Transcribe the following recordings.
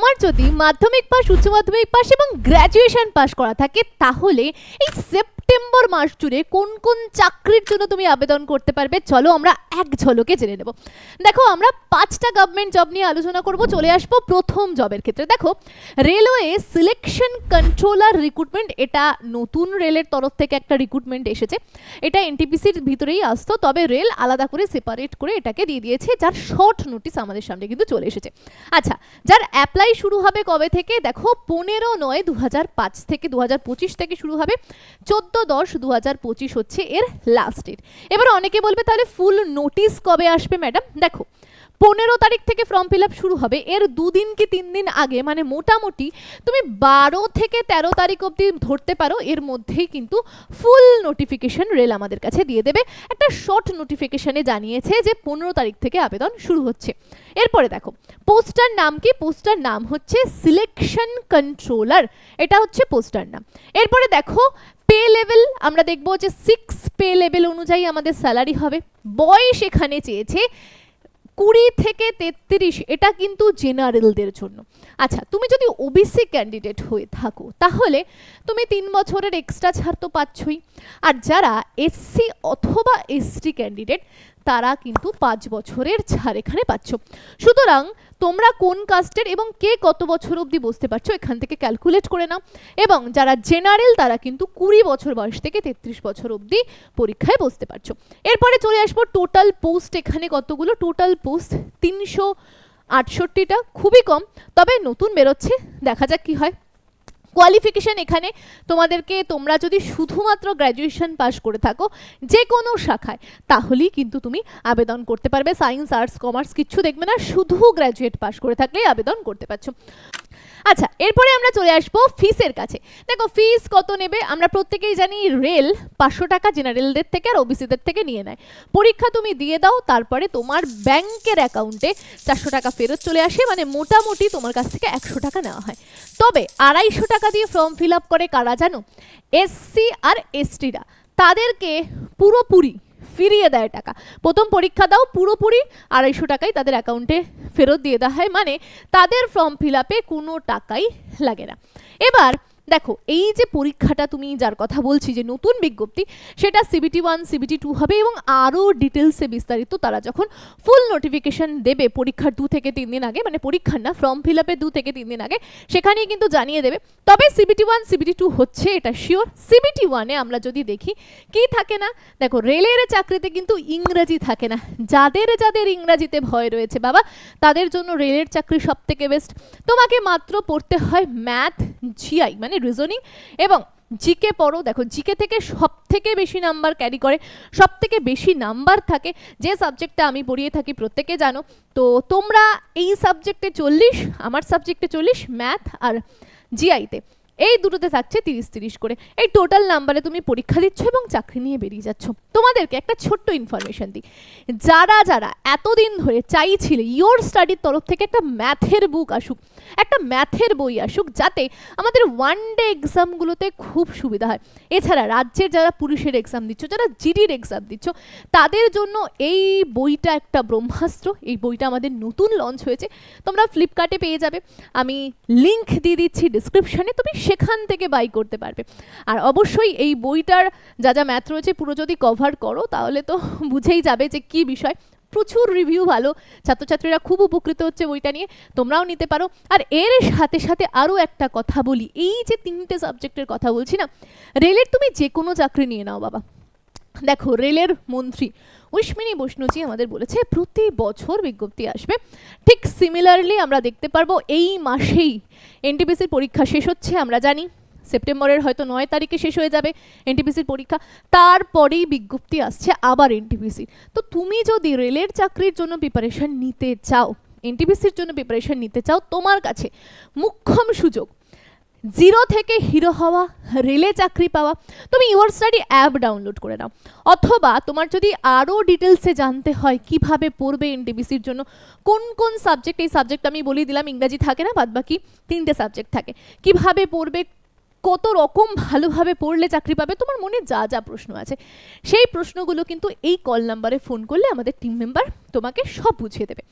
তোমার যদি মাধ্যমিক পাস উচ্চ মাধ্যমিক পাস এবং গ্র্যাজুয়েশন পাস করা থাকে তাহলে এই সেপ্টেম্বর মাস জুড়ে কোন কোন চাকরির জন্য তুমি আবেদন করতে পারবে, চলো আমরা এক ঝলকে জেনে নেব। দেখো, আমরা পাঁচটা গভর্নমেন্ট জব নিয়ে আলোচনা করব, চলে আসব প্রথম জবের ক্ষেত্রে। দেখো রেলওয়ে সিলেকশন কন্ট্রোলার রিক্রুটমেন্ট এটা নতুন রেলের তরফ থেকে একটা রিক্রুটমেন্ট এসেছে। এটা এনটিপিসির ভিতরেই আসতো, তবে রেল আলাদা করে সেপারেট করে এটাকে দিয়ে দিয়েছে, যার শর্ট নোটিস আমাদের সামনে কিন্তু চলে এসেছে। আচ্ছা যার অ্যাপ্লাই শুরু হবে কবে থেকে? দেখো, পনেরো নয় দু থেকে দু থেকে শুরু হবে, চোদ্দ দশ দু হাজার পঁচিশ হচ্ছে এর লাস্ট ডেট এবার অনেকে বলবে তাহলে ফুল নোটিস কবে আসবে ম্যাডাম দেখো পনেরো তারিখ থেকে ফর্ম ফিল আপ শুরু হবে। এর দুদিন কি তিন দিন আগে? মানে মোটামুটি তুমি বারো থেকে তেরো তারিখ অবধি ধরতে পারো। এর মধ্যেই কিন্তু ফুল নোটিফিকেশন রেল আমাদের কাছে দিয়ে দেবে। একটা শর্ট নোটিফিকেশনে জানিয়েছে যে পনেরো তারিখ থেকে আবেদন শুরু হচ্ছে। এরপরে দেখো পোস্টার নাম কি? পোস্টার নাম হচ্ছে সিলেকশন কন্ট্রোলার এটা হচ্ছে পোস্টার নাম। এরপরে দেখো পে লেভেল আমরা দেখব যে সিক্স পে লেভেল অনুযায়ী আমাদের স্যালারি হবে। বয়স এখানে চেয়েছে কুড়ি থেকে তেত্রিশ এটা কিন্তু জেনারেলদের জন্য। আচ্ছা তুমি যদি ওবিসি ক্যান্ডিডেট হয়ে থাকো, তাহলে তুমি তিন বছরের এক্সট্রা ছাড় তো পাচ্ছই। আর যারা এসসি অথবা এসটি ক্যান্ডিডেট তারা কিন্তু পাঁচ বছরের ছাড় এখানে পাচ্ছ। সুতরাং তোমরা কোন কাস্টের এবং কে কত বছর অবধি বসতে পারছ এখান থেকে ক্যালকুলেট করে নাও। এবং যারা জেনারেল তারা কিন্তু কুড়ি বছর বয়স থেকে তেত্রিশ বছর অবধি পরীক্ষায় বসতে পারছ। এরপরে চলে আসব টোটাল পোস্ট এখানে কতগুলো? টোটাল পোস্ট তিনশো আটষট্টিটা খুবই কম, তবে নতুন বেরোচ্ছে। দেখা যাক কি হয়। কোয়ালিফিকেশান এখানে তোমাদেরকে, তোমরা যদি শুধুমাত্র গ্র্যাজুয়েশন পাস করে থাকো যে কোনো শাখায়, তাহলেই কিন্তু তুমি আবেদন করতে পারবে। সায়েন্স আর্টস কমার্স কিছু দেখবে না, শুধু গ্র্যাজুয়েট পাস করে থাকলেই আবেদন করতে পারছ। আচ্ছা এরপরে আমরা চলে আসব ফিসের কাছে। দেখো, ফিস কত নেবে? আমরা প্রত্যেকেই জানি রেল পাঁচশো টাকা জেনারেলদের থেকে আর ওবিসিদের থেকে নিয়ে নেয়। পরীক্ষা তুমি দিয়ে দাও, তারপরে তোমার ব্যাংকের অ্যাকাউন্টে চারশো টাকা ফেরত চলে আসে মানে মোটামুটি তোমার কাছ থেকে একশো টাকা নেওয়া হয়। তবে আড়াইশো টাকা দিয়ে ফর্ম ফিল আপ করে কারা জানো? এসসি আর এসটিরা। তাদেরকে পুরোপুরি ফিরিয়ে দেয় টাকা। প্রথম পরীক্ষা দাও পুরোপুরি আড়াইশো টাকাই তাদের অ্যাকাউন্টে ফেরত দিয়ে দেওয়া হয়। মানে তাদের ফর্ম ফিল আপে কোনো টাকাই লাগে না। এবার দেখো, এই যে পরীক্ষাটা তুমি যার কথা বলছি যে নতুন বিজ্ঞপ্তি, সেটা সিবিটি ওয়ান সিবিটি টু হবে এবং আরও ডিটেলসে বিস্তারিত তারা যখন ফুল নোটিফিকেশন দেবে পরীক্ষার দু থেকে তিন দিন আগে মানে পরীক্ষার না ফর্ম ফিল আপের দু থেকে তিন দিন আগে, সেখানেই কিন্তু জানিয়ে দেবে। তবে সিবিটি ওয়ান সিবিটি টু হচ্ছে, এটা শিওর সিবিটি ওয়ানে আমরা যদি দেখি, কি থাকে না? দেখো, রেলের চাকরিতে কিন্তু ইংরেজি থাকে না। যাদের যাদের ইংরাজিতে ভয় রয়েছে, বাবা, তাদের জন্য রেলের চাকরি সব থেকে বেস্ট তোমাকে মাত্র পড়তে হয় ম্যাথ জিআই মানে রিজনিং এবং জিকে পড়ো, দেখো জিকে থেকে সব থেকে বেশি নাম্বার ক্যারি করে সব থেকে বেশি নাম্বার থাকে, যে সাবজেক্টটা আমি পড়িয়ে থাকি প্রত্যেকে জানো। তো তোমরা এই সাবজেক্টে চল্লিশ, আমার সাবজেক্টে চল্লিশ ম্যাথ আর জিআইতে এই দুটোতে থাকছে তিরিশ তিরিশ করে। এই টোটাল নাম্বারে তুমি পরীক্ষা দিচ্ছ এবং চাকরি নিয়ে বেরিয়ে যাচ্ছ। তোমাদেরকে একটা ছোট্ট ইনফরমেশন দিই। যারা যারা এতদিন ধরে চাইছিলে ইয়োর স্টাডির তরফ থেকে একটা ম্যাথের বুক আসুক একটা ম্যাথের বই আসুক, যাতে আমাদের ওয়ান ডে এক্সামগুলোতে খুব সুবিধা হয়। এছাড়া রাজ্যের যারা পুলিশের এক্সাম দিচ্ছ, যারা জিডির এক্সাম দিচ্ছ, তাদের জন্য এই বইটা একটা ব্রহ্মাস্ত্র। এই বইটা আমাদের নতুন লঞ্চ হয়েছে। তোমরা ফ্লিপকার্টে পেয়ে যাবে। আমি লিংক দিয়ে দিচ্ছি ডিসক্রিপশানে তুমি সেখান থেকে বাই করতে পারবে। আর অবশ্যই এই বইটার যা যা ম্যাথ রয়েছে, পুরো যদি কভার করো, তাহলে তো বুঝেই যাবে যে কি বিষয়। প্রচুর রিভিউ ভালো। ছাত্রছাত্রীরা খুব উপকৃত হচ্ছে বইটা নিয়ে। তোমরাও নিতে পারো। আর এর সাথে সাথে আরও একটা কথা বলি। এই যে তিনটে সাবজেক্টের কথা বলছি না, রেলের তুমি যে কোনো চাকরি নিয়ে নাও বাবা। দেখো, রেলের মন্ত্রী উষ্মিনী বৈষ্ণজি আমাদের বলেছে, প্রতি বছর বিজ্ঞপ্তি আসবে। ঠিক সিমিলারলি আমরা দেখতে পারব, এই মাসেই এনটিপিসির পরীক্ষা শেষ হচ্ছে, আমরা জানি। সেপ্টেম্বরের হয়তো নয় তারিখে শেষ হয়ে যাবে এনটিপিসির পরীক্ষা। তারপরেই বিজ্ঞপ্তি আসছে আবার এনটিপিসি তো তুমি যদি রেলের চাকরির জন্য প্রিপারেশন নিতে চাও, এনটিপিসির জন্য প্রিপারেশন নিতে চাও, তোমার কাছে মুখ্যম সুযোগ জিরো থেকে হিরো হওয়া, রেলে চাকরি পাওয়া, তুমি ইউর স্টাডি অ্যাপ ডাউনলোড করে নাও। অথবা তোমার যদি আরও ডিটেলসে জানতে হয় কীভাবে পড়বে এনটিপিসির জন্য, কোন কোন সাবজেক্ট এই সাবজেক্ট আমি বলে দিলাম, ইংরাজি থাকে না বাদ বাকি তিনটে সাবজেক্ট থাকে। কীভাবে পড়বে কত রকম ভালোভাবে পড়লে চাকরি পাবে? তোমার মনে যা যা প্রশ্ন আছে। সেই প্রশ্নগুলো কিন্তু এই কল নাম্বারে ফোন করলে আমাদের টিম মেম্বার তোমাকে সব বুঝিয়ে দেবে।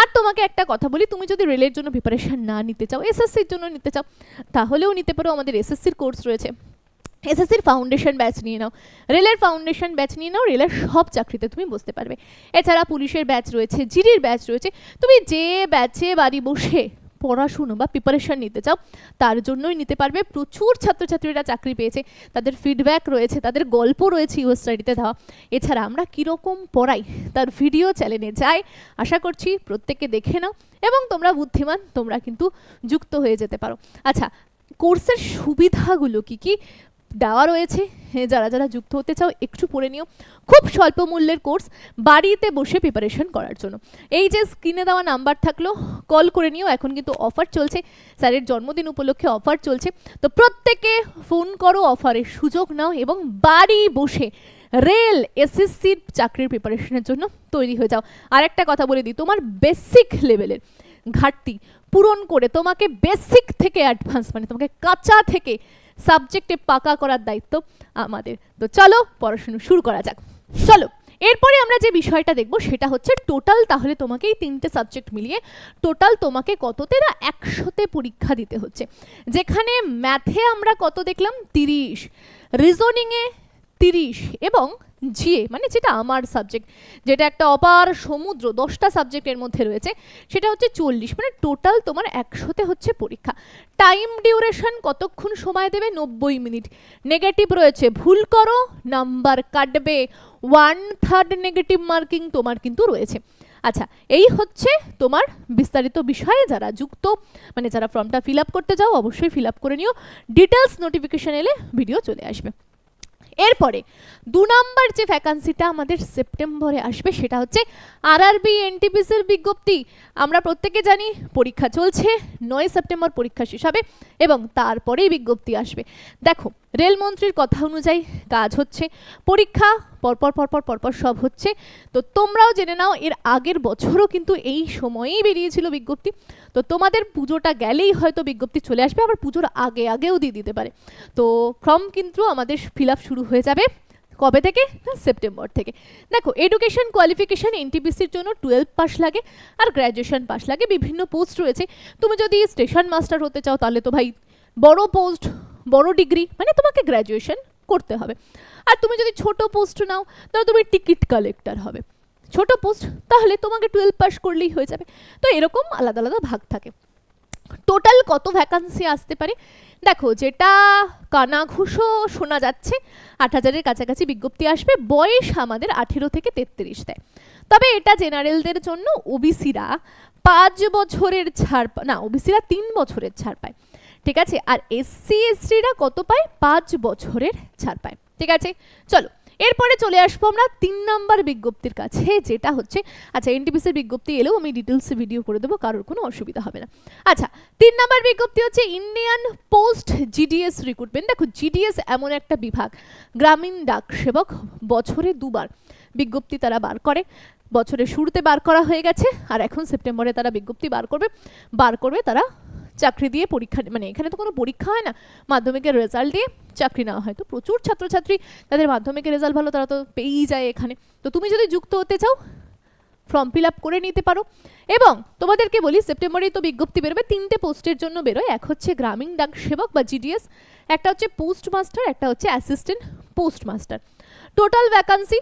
আর তোমাকে একটা কথা বলি, তুমি যদি রেলের জন্য প্রিপারেশন না নিতে চাও এসএসসির জন্য নিতে চাও, তাহলেও নিতে পারো। আমাদের এসএসসির কোর্স রয়েছে। এসএসসির ফাউন্ডেশন ব্যাচ নিয়ে নাও। রেলের ফাউন্ডেশন ব্যাচ নিয়ে নাও, রেলের সব চাকরিতে তুমি বসতে পারবে। এছাড়া পুলিশের ব্যাচ রয়েছে, জিডির ব্যাচ রয়েছে। তুমি যে ব্যাচে বাড়ি বসে পড়াশুনো বা প্রিপারেশন নিতে চাও, তার জন্যই নিতে পারবে। প্রচুর ছাত্রছাত্রীরা চাকরি পেয়েছে, তাদের ফিডব্যাক রয়েছে, তাদের গল্প রয়েছে ইউ স্টাডিতে দেওয়া। এছাড়া আমরা কীরকম পড়াই, তার ভিডিও চ্যানেলে যাই। আশা করছি প্রত্যেকে দেখে নাও এবং তোমরা বুদ্ধিমান, তোমরা কিন্তু যুক্ত হয়ে যেতে পারো। আচ্ছা কোর্সের সুবিধাগুলো কি কি? দেওয়া রয়েছে। হ্যাঁ, যারা যারা যুক্ত হতে চাও একটু পড়ে নিও। খুব স্বল্প মূল্যের কোর্স বাড়িতে বসে প্রিপারেশন করার জন্য। এই যে স্ক্রিনে দেওয়া নাম্বার থাকল কল করে নিও। এখন কিন্তু অফার চলছে। স্যারের জন্মদিন উপলক্ষে অফার চলছে। তো প্রত্যেকে ফোন করো অফারের সুযোগ নাও এবং বাড়ি বসে রেল এসএসসির চাকরির প্রিপারেশনের জন্য তৈরি হয়ে যাও। আর একটা কথা বলে দিই তোমার বেসিক লেভেলের ঘাটতি পূরণ করে তোমাকে বেসিক থেকে অ্যাডভান্স মানে তোমাকে কাঁচা থেকে সাবজেক্টে পাকা করার দায়িত্ব আমাদের। তো চলো পড়াশুনো শুরু করা যাক। চলো, এরপরে আমরা যে বিষয়টা দেখব সেটা হচ্ছে টোটাল তাহলে তোমাকে এই তিনটে সাবজেক্ট মিলিয়ে টোটাল তোমাকে কততে না একশোতে পরীক্ষা দিতে হচ্ছে। যেখানে ম্যাথে আমরা কত দেখলাম? তিরিশ। রিজনিংয়ে তিরিশ এবং জিএ মানে যেটা আমার সাবজেক্ট যেটা একটা অপার সমুদ্র, দশটা সাবজেক্টের মধ্যে রয়েছে, সেটা হচ্ছে চল্লিশ মানে টোটাল তোমার একশোতে হচ্ছে পরীক্ষা। টাইম ডিউরেশন কতক্ষণ সময় দেবে? নব্বই মিনিট। নেগেটিভ রয়েছে, ভুল করো নাম্বার কাটবে ওয়ান থার্ড নেগেটিভ মার্কিং তোমার কিন্তু রয়েছে। আচ্ছা এই হচ্ছে তোমার বিস্তারিত বিষয়ে যারা যুক্ত মানে যারা ফর্মটা ফিল আপ করতে যাও অবশ্যই ফিল আপ করে নিও। ডিটেলস নোটিফিকেশন এলে ভিডিও চলে আসবে। এরপরে দু নম্বর যে ভ্যাকান্সিটা আমাদের সেপ্টেম্বরে আসবে সেটা হচ্ছে আরআরবি এনটিপিসির বিজ্ঞপ্তি। আমরা প্রত্যেকে জানি পরীক্ষা চলছে, নয় সেপ্টেম্বর পরীক্ষা শেষ হবে এবং তারপরেই বিজ্ঞপ্তি আসবে। দেখো রেলমন্ত্রীর কথা অনুযায়ী কাজ হচ্ছে, পরীক্ষা পরপর পরপর পরপর সব হচ্ছে। তো তোমরাও জেনে নাও, এর আগের বছরও কিন্তু এই সময়েই বেরিয়েছিল বিজ্ঞপ্তি। তো তোমাদের পুজোটা গেলেই হয়তো বিজ্ঞপ্তি চলে আসবে, আবার পুজোর আগে আগেও দিয়ে দিতে পারে। তো ফর্ম কিন্তু আমাদের ফিল শুরু হয়ে যাবে কবে থেকে? না সেপ্টেম্বর থেকে। দেখো এডুকেশন কোয়ালিফিকেশন এনটিপিসির জন্য টুয়েলভ পাস লাগে আর গ্র্যাজুয়েশন পাস লাগে, বিভিন্ন পোস্ট রয়েছে। তুমি যদি স্টেশন মাস্টার হতে চাও, তাহলে তো ভাই বড় পোস্ট বড় ডিগ্রি মানে তোমাকে গ্র্যাজুয়েশন করতে হবে। আর তুমি যদি ছোট পোস্ট নাও, তাহলে তুমি টিকিট কালেক্টর হবে। ছোট পোস্ট তাহলে তোমাকে টুয়েলভ পাস করলেই হয়ে যাবে। তো এরকম আলাদা আলাদা ভাগ থাকে। টোটাল কত ভ্যাকান্সি আসতে পারে? দেখো, যেটা কানাঘুষো শোনা যাচ্ছে, আট হাজারের কাছাকাছি বিজ্ঞপ্তি আসবে, বয়স আমাদের আঠেরো থেকে তেত্রিশ দেয়। তবে এটা জেনারেলদের জন্য ওবিসিরা পাঁচ বছরের ছাড় না, ওবিসিরা তিন বছরের ছাড় পায়। ঠিক আছে? আর এসসি, এসটিরা কত পায়? পাঁচ বছরের ছাড় পায়। ঠিক আছে? চলো এরপরে চলে আসব আমরা তিন নম্বর বিজ্ঞপ্তির কাছে, যেটা হচ্ছে আচ্ছা এনটিপিসির বিজ্ঞপ্তি এলেও আমি ডিটেলসে ভিডিও করে দেবো, কারোর কোনো অসুবিধা হবে না। আচ্ছা তিন নম্বর বিজ্ঞপ্তি হচ্ছে ইন্ডিয়ান পোস্ট জিডিএস রিক্রুটমেন্ট দেখো জিডিএস এমন একটা বিভাগ, গ্রামীণ ডাক সেবক বছরে দুবার বিজ্ঞপ্তি তারা বার করে। বছরের শুরুতে বার করা হয়ে গেছে, আর এখন সেপ্টেম্বরে তারা বিজ্ঞপ্তি বার করবে বার করবে তারা চাকরি দিয়ে পরীক্ষা মানে এখানে তো কোনো পরীক্ষা হয় না। মাধ্যমিকের রেজাল্ট দিয়ে চাকরি নেওয়া হয়। তো প্রচুর ছাত্রছাত্রী তাদের মাধ্যমিকের রেজাল্ট ভালো, তারা তো পেয়েই যায় এখানে। তো তুমি যদি যুক্ত হতে চাও ফর্ম ফিল আপ করে নিতে পারো। এবং তোমাদেরকে বলি, সেপ্টেম্বরেই তো বিজ্ঞপ্তি বেরোবে, তিনটে পোস্টের জন্য বেরোয়। এক হচ্ছে গ্রামীণ ডাক সেবক বা জিডিএস একটা হচ্ছে পোস্ট মাস্টার একটা হচ্ছে assistant post master total vacancy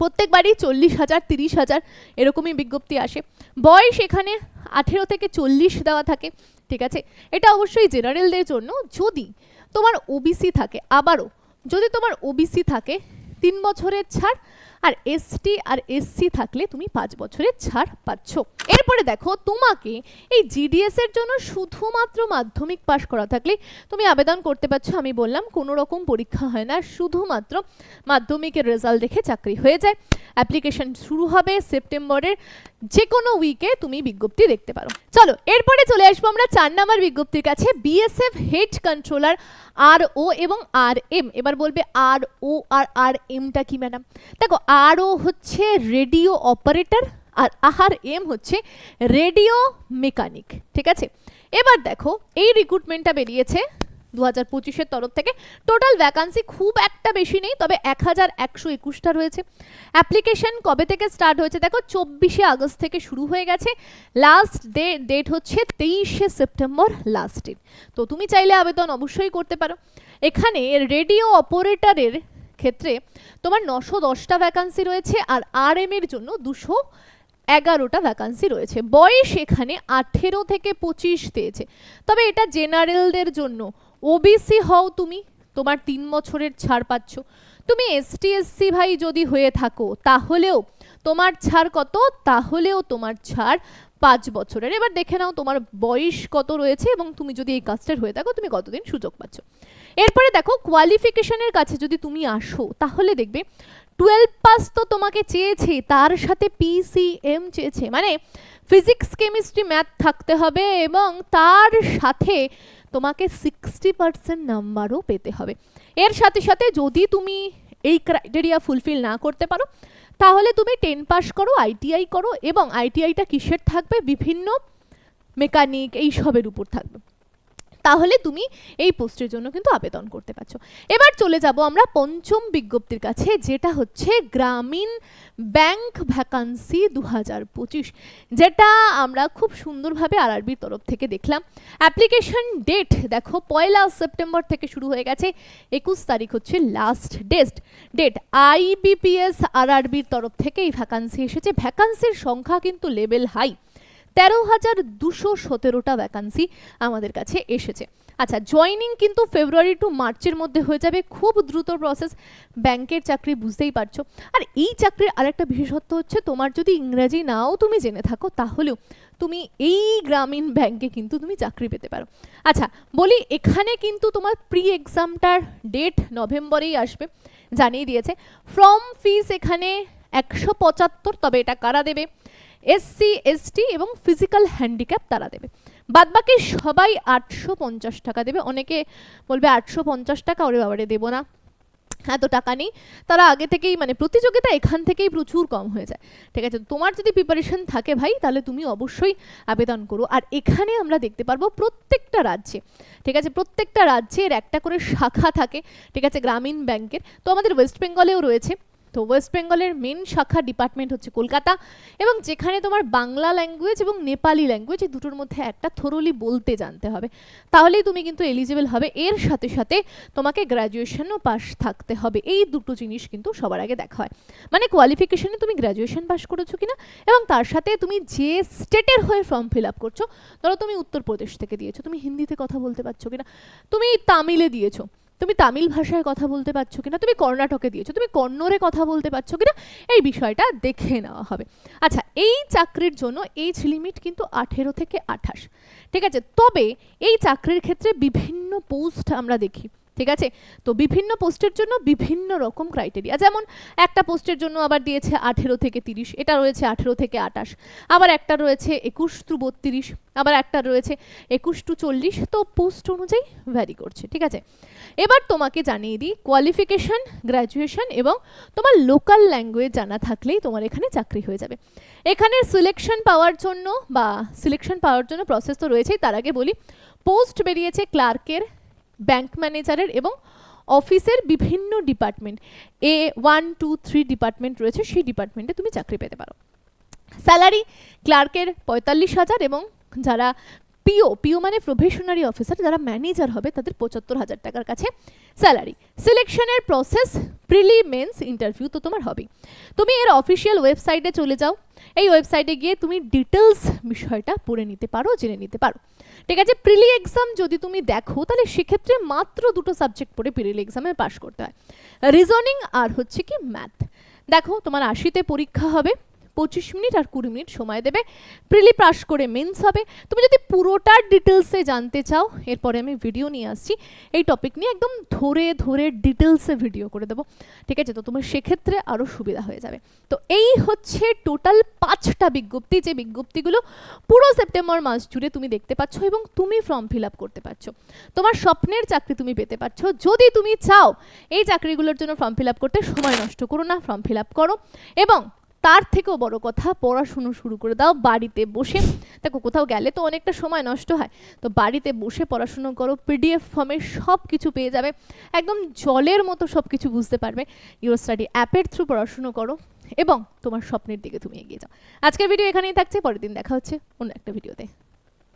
প্রত্যেকবারই চল্লিশ হাজার, তিরিশ হাজার, এরকমই বিজ্ঞপ্তি আসে। বয়স এখানে আঠেরো থেকে চল্লিশ দেওয়া থাকে, ঠিক আছে? এটা অবশ্যই জেনারেলদের জন্য। যদি তোমার ওবিসি থাকে, আবারও, যদি তোমার ওবিসি থাকে, তিন বছরের ছাড়, আর এসটি আর এসসি থাকলে তুমি পাঁচ বছরের ছাড় পাচ্ছ। এরপরে দেখো, তোমাকে এই জিডিএস এর জন্য শুধুমাত্র মাধ্যমিক পাশ করা থাকলে তুমি আবেদন করতে পারছ। আমি বললাম, কোনো রকম পরীক্ষা হয় না, শুধুমাত্র মাধ্যমিকের রেজাল্ট দেখে চাকরি হয়ে যায়। অ্যাপ্লিকেশন শুরু হবে সেপ্টেম্বরের যে কোনো উইকে তুমি বিজ্ঞপ্তি দেখতে পারো। চলো, এরপরে চলে আসব আমরা চার নাম্বার বিজ্ঞপ্তির কাছে। বিএসএফ হেড কন্ট্রোলার আর ও এবং আর এম এবার বলবে আর ও আর আর এমটা কি ম্যাডাম দেখো আর ও হচ্ছে রেডিও অপারেটর আর আহার এম হচ্ছে রেডিও মেকানিক ঠিক আছে? এবার দেখো, এই রিক্রুটমেন্টটা বেরিয়েছে দু হাজার পঁচিশের তরফ থেকে। টোটাল ভ্যাকান্সি খুব একটা বেশি নেই, তবে এক হাজার একশো একুশটা রয়েছে। অ্যাপ্লিকেশন কবে থেকে স্টার্ট হয়েছে? দেখো, চব্বিশে আগস্ট থেকে শুরু হয়ে গেছে। লাস্ট ডে ডেট হচ্ছে তেইশে সেপ্টেম্বর লাস্ট ডেট তো তুমি চাইলে আবেদন অবশ্যই করতে পারো। এখানে রেডিও অপারেটরের ক্ষেত্রে তোমার নশো দশটা ভ্যাকান্সি রয়েছে আর আর এম এর জন্য দুশো এগারোটা ভ্যাকান্সি রয়েছে। বয়স এখানে আঠেরো থেকে পঁচিশ দিয়েছে। তবে এটা জেনারেলদের জন্য। ওবিসি হও তুমি, তোমার তিন বছরের ছাড় পাচ্ছ। তুমি এসটি এসসি ভাই যদি হয়ে থাকো, তাহলেও তোমার ছাড় কত? তাহলেও তোমার ছাড় পাঁচ বছরের। এবার দেখে নাও তোমার বয়স কত রয়েছে এবং তুমি যদি এই কাস্টের হয়ে থাকো, তুমি কতদিন সুযোগ পাচ্ছ। এরপরে দেখো কোয়ালিফিকেশনের কাছে যদি তুমি আসো, তাহলে দেখবে টুয়েলভ পাস তো তোমাকে চেয়েছে, তার সাথে পিসিএম চেয়েছে। মানে ফিজিক্স কেমিস্ট্রি ম্যাথ থাকতে হবে এবং তার সাথে তোমাকে সিক্সটি পার্সেন্ট নাম্বারও পেতে হবে। এর সাথে সাথে যদি তুমি এই ক্রাইটেরিয়া ফুলফিল না করতে পারো, তাহলে তুমি টেন পাস করো আইটিআই করো এবং আইটিআইটা কিসের থাকবে? বিভিন্ন মেকানিক এইসবের উপর থাকবে। তাহলে তুমি এই পোস্টের জন্য কিন্তু আবেদন করতে পারছ। এবার চলে যাব আমরা পঞ্চম বিজ্ঞপ্তির কাছে, যেটা হচ্ছে গ্রামীণ ব্যাংক ভ্যাকান্সি দু হাজার পঁচিশ, যেটা আমরা খুব সুন্দরভাবে আরআরবির তরফ থেকে দেখলাম। অ্যাপ্লিকেশন ডেট দেখো, পয়লা সেপ্টেম্বর থেকে শুরু হয়ে গেছে, একুশ তারিখ হচ্ছে লাস্ট ডেট। ডেট, আইবিপিএস আরআরবির তরফ থেকে এই ভ্যাকান্সি এসেছে। ভ্যাকান্সির সংখ্যা কিন্তু লেভেল হাই। তেরো হাজার দুশো সতেরোটা ভ্যাকান্সি আমাদের কাছে এসেছে। আচ্ছা জয়নিং কিন্তু ফেব্রুয়ারি টু মার্চের মধ্যে হয়ে যাবে। খুব দ্রুত প্রসেস ব্যাংকের চাকরি বুঝতেই পারছ। আর এই চাকরির আরেকটা বিশেষত্ব হচ্ছে, তোমার যদি ইংরাজি নাও তুমি জেনে থাকো, তাহলেও তুমি এই গ্রামীণ ব্যাংকে কিন্তু তুমি চাকরি পেতে পারো। আচ্ছা বলি এখানে কিন্তু তোমার প্রি এক্সামটার ডেট নভেম্বরেই আসবে। জানিয়ে দিয়েছে ফর্ম ফিস এখানে একশো পঁচাত্তর, তবে এটা কারা দেবে? এসসি এসটি এবং ফিজিক্যাল হ্যান্ডিক্যাপ তারা দেবে। বাদবাকি সবাই আটশো পঞ্চাশ টাকা দেবে। অনেকে বলবে আটশো পঞ্চাশ টাকা, ওরে বাবারে, দেবো না। এত টাকা নেই। তারা আগে থেকেই মানে প্রতিযোগিতা এখান থেকেই প্রচুর কম হয়ে যায়। ঠিক আছে, তোমার যদি প্রিপারেশন থাকে ভাই, তাহলে তুমি অবশ্যই আবেদন করো। আর এখানে আমরা দেখতে পারব প্রত্যেকটা রাজ্যে, ঠিক আছে, প্রত্যেকটা রাজ্যের একটা করে শাখা থাকে, ঠিক আছে, গ্রামীণ ব্যাংকের। তো আমাদের ওয়েস্ট বেঙ্গলেও রয়েছে। তো ওয়েস্ট বেঙ্গলের মেন শাখা ডিপার্টমেন্ট হচ্ছে কলকাতা এবং যেখানে তোমার বাংলা ল্যাঙ্গুয়েজ এবং নেপালি ল্যাঙ্গুয়েজ এই দুটোর মধ্যে একটা থরলি বলতে জানতে হবে। তাহলেই তুমি কিন্তু এলিজিবল হবে। এর সাথে সাথে তোমাকে গ্র্যাজুয়েশনও পাস থাকতে হবে। এই দুটো জিনিস কিন্তু সবার আগে দেখা হয়। মানে কোয়ালিফিকেশনে তুমি গ্র্যাজুয়েশন পাস করেছ কিনা এবং তার সাথে তুমি যে স্টেটের হয়ে ফর্ম ফিল আপ করছ, ধরো তুমি উত্তরপ্রদেশ থেকে দিয়েছ, তুমি হিন্দিতে কথা বলতে পারছ কিনা, তুমি তামিলে দিয়েছ। তুমি তামিল ভাষায় কথা বলতে পারছ কিনা? তুমি কর্ণাটকে দিয়েছ। তুমি কন্নড়ে কথা বলতে পারছ কিনা? এই বিষয়টা দেখে নেওয়া হবে। আচ্ছা এই চাকরির জন্য এইচ লিমিট কিন্তু আঠেরো থেকে আঠাশ। ঠিক আছে? তবে এই চাকরির ক্ষেত্রে বিভিন্ন পোস্ট আমরা দেখি। ঠিক আছে? তো বিভিন্ন পোস্টের জন্য বিভিন্ন রকম ক্রাইটেরিয়া যেমন একটা পোস্টের জন্য আবার দিয়েছে আঠেরো থেকে তিরিশ, এটা রয়েছে আঠেরো থেকে আটাশ আবার একটা রয়েছে একুশ টু বত্রিশ, আবার একটা রয়েছে একুশ টু চল্লিশ। তো পোস্ট অনুযায়ী ভ্যারি করছে, ঠিক আছে? এবার তোমাকে জানিয়ে দিই কোয়ালিফিকেশন গ্র্যাজুয়েশন এবং তোমার লোকাল ল্যাঙ্গুয়েজ জানা থাকলেই তোমার এখানে চাকরি হয়ে যাবে। এখানের সিলেকশন পাওয়ার জন্য বা সিলেকশন পাওয়ার জন্য প্রসেস তো রয়েছেই, তার আগে বলি পোস্ট বেরিয়েছে ক্লার্কের ব্যাংক ম্যানেজারের এবং অফিসের বিভিন্ন department A one two three department রয়েছে, সেই ডিপার্টমেন্টে তুমি চাকরি পেতে পারো। স্যালারি ক্লার্কের পঁয়তাল্লিশ হাজার এবং যারা পিও পিও মানে প্রফেশনারি অফিসার, যারা ম্যানেজার হবে তাদের পঁচাত্তর হাজার টাকার কাছে স্যালারি। সিলেকশনের প্রসেস প্রিলিমেন্স ইন্টারভিউ তো তোমার হবেই। তুমি এর অফিসিয়াল ওয়েবসাইটে চলে যাও। এই ওয়েবসাইটে গিয়ে তুমি ডিটেলস বিষয়টা পড়ে নিতে পারো, জেনে নিতে পারো। ঠিক আছে প্রিলি এক্সাম যদি তুমি দেখো, তাহলে সেক্ষেত্রে মাত্র দুটো সাবজেক্ট পড়ে প্রিলি এক্সামে পাশ করতে হয়। রিজনিং আর হচ্ছে কি ম্যাথ দেখো, তোমার আশিতে পরীক্ষা হবে পঁচিশ মিনিট আর কুড়ি মিনিট সময় দেবে। প্রিলি পাস করে মেন্স হবে। তুমি যদি পুরোটার ডিটেলসে জানতে চাও, এরপরে আমি ভিডিও নিয়ে আসছি। এই টপিক নিয়ে একদম ধরে ধরে ডিটেলসে ভিডিও করে দেবো। ঠিক আছে? তো তোমার সেক্ষেত্রে আরও সুবিধা হয়ে যাবে। তো এই হচ্ছে টোটাল পাঁচটা বিজ্ঞপ্তি। যে বিজ্ঞপ্তিগুলো পুরো সেপ্টেম্বর মাস জুড়ে তুমি দেখতে পাচ্ছ এবং তুমি ফর্ম ফিল আপ করতে পারছ। তোমার স্বপ্নের চাকরি তুমি পেতে পারছ। যদি তুমি চাও এই চাকরিগুলোর জন্য ফর্ম ফিল আপ করতে সময় নষ্ট করো না। ফর্ম ফিল আপ করো এবং তার থেকেও বড় কথা পড়াশুনো শুরু করে দাও, বাড়িতে বসে। দেখো, কোথাও গেলে তো অনেকটা সময় নষ্ট হয়। তো বাড়িতে বসে পড়াশুনো করো পিডিএফ ফর্মে সব কিছু পেয়ে যাবে। একদম জলের মতো সব কিছু বুঝতে পারবে। ইউর স্টাডি অ্যাপের থ্রু পড়াশুনো করো এবং তোমার স্বপ্নের দিকে তুমি এগিয়ে যাও। আজকের ভিডিও এখানেই থাকছে, পরের দিন দেখা হচ্ছে অন্য একটা ভিডিওতে